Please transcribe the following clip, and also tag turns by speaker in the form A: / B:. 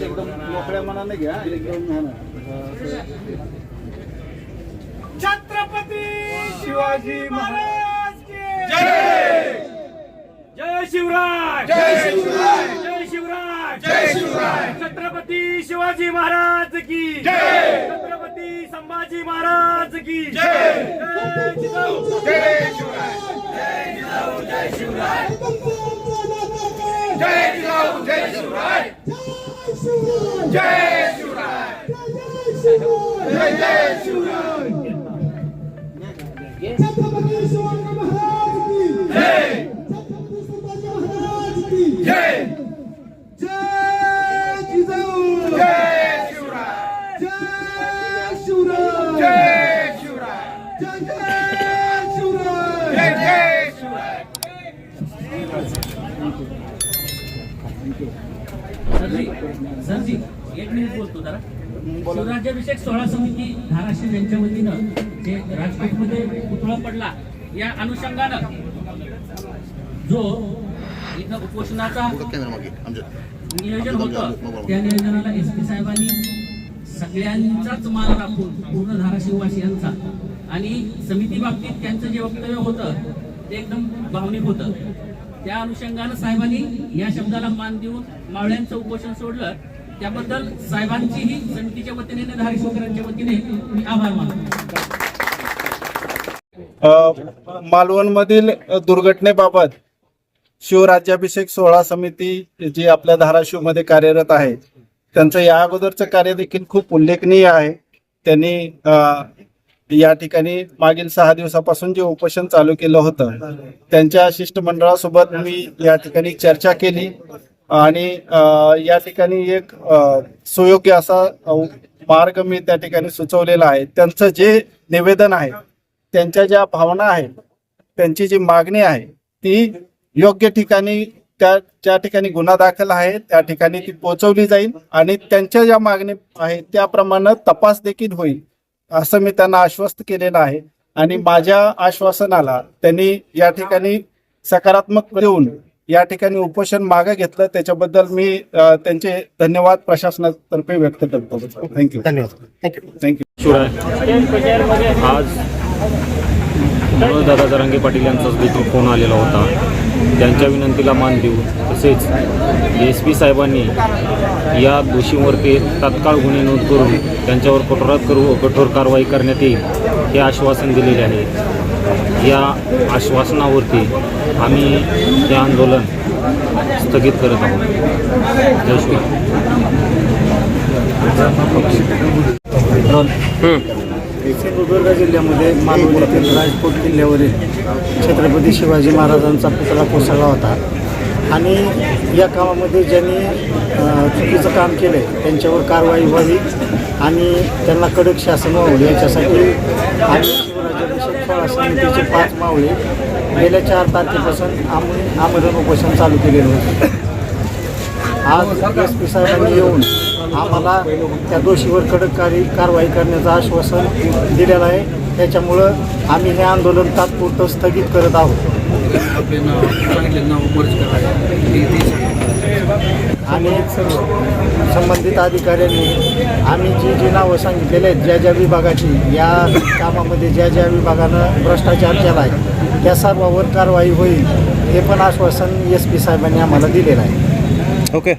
A: एकदम मोकळ्या मनाने घ्या एकदम
B: छत्रपती शिवाजी महाराज की। जय जय शिवराय। जय शिवराय! जय शिवराय। जय शिवराय! छत्रपती शिवाजी महाराज की। जय! छत्रपती संभाजी महाराज की। जय! जय जिजाऊ। जय शिवराय! जय जिजाऊ! जय शिवराय! जय जिजाऊ जय शिवराय! जय शिवराय! जय जय शिवराय!
C: सरजी सरजी एक मिनिट बोलतो जरा. सोहळा समिती धाराशिव यांच्या वतीनं जे राजकोटमध्ये पुतळा पडला या अनुषंगानं जो इथं उपोषणाचा नियोजन होतं त्या नियोजनाला एस पी साहेबांनी सगळ्यांचाच मान राखून पूर्ण धाराशिववासियांचा आणि समिती बाबतीत त्यांचं जे वक्तव्य होतं ते एकदम भावनिक होतं. त्या अनुषंगानं साहेबांनी या शब्दाला मान देऊन मावळ्यांचं उपोषण सोडलं. त्याबद्दल साहेबांचीही समितीच्या वतीने आणि धाराशिवकरांच्या वतीने मी आभार मानतो.
A: मालवणमधील दुर्घटनेबाबत शिवराज्याभिषेक सोहळा समिती जी आपल्या धाराशिवमध्ये कार्यरत आहे त्यांचं या अगोदरचं कार्य देखील खूप उल्लेखनीय आहे. त्यांनी या ठिकाणी मागील सहा दिवसापासून जे उपोषण चालू केलं होतं त्यांच्या शिष्टमंडळासोबत मी या ठिकाणी चर्चा केली. आणि या ठिकाणी एक सुयोग्य असा मार्ग मी त्या ठिकाणी सुचवलेला आहे. त्यांचं जे निवेदन आहे त्यांच्या ज्या भावना आहेत त्यांची जी मागणी आहे ती योग्य ठिकाणी त्या ज्या ठिकाणी गुन्हा दाखल आहे त्या ठिकाणी ती पोहोचवली जाईल आणि त्यांच्या ज्या मागणी आहेत त्याप्रमाणे तपास देखील होईल. असं मी त्यांना आश्वस्त केलेलं आहे. आणि माझ्या आश्वासनाला त्यांनी या ठिकाणी सकारात्मक देऊन या ठिकाणी उपोषण मागे घेतलं. त्याच्याबद्दल मी त्यांचे धन्यवाद प्रशासनातर्फे व्यक्त करतो. थँक्यू धन्यवाद. थँक्यू
D: आज दादा जरांगे पाटील यांचाच देखील फोन आलेला होता. त्यांच्या विनंतीला मान देऊ. तसेच एस पी साहेबांनी या दोषींवरती तात्काळ गुन्हे नोंद करून त्यांच्यावर कठोरात करू कठोर कारवाई करण्यात येईल हे आश्वासन दिलेले आहे. या आश्वासनावरती आम्ही हे आंदोलन स्थगित करत आहोत. जय
E: सिंधुदुर्ग जिल्ह्यामध्ये मालवण येथील राजकोट किल्ल्यावरील छत्रपती शिवाजी महाराजांचा पुतळा कोसळला होता. आणि या कामामध्ये ज्यांनी चुकीचं काम केलं आहे त्यांच्यावर कारवाई व्हावी आणि त्यांना कडक शासन व्हावं याच्यासाठी आणि शिवराज्याभिषेक सोळा समितीचे पाच मावळे गेल्या चार तारखेपासून आम्ही आमरण उपोषण चालू केलेलं होतं. आज एस पी साहेबांनी येऊन आम्हाला त्या दोषीवर कडक कारी कारवाई करण्याचं आश्वासन दिलेलं आहे. त्याच्यामुळं आम्ही हे आंदोलन तात्पुरतं स्थगित करत आहोत. आणि संबंधित अधिकाऱ्यांनी आम्ही जी जी नावं सांगितलेली आहेत ज्या ज्या विभागाची या कामामध्ये ज्या ज्या विभागानं भ्रष्टाचार केला आहे त्या सर्वावर कारवाई होईल हे पण आश्वासन एस पी साहेबांनी आम्हाला दिलेलं आहे.
F: ओके.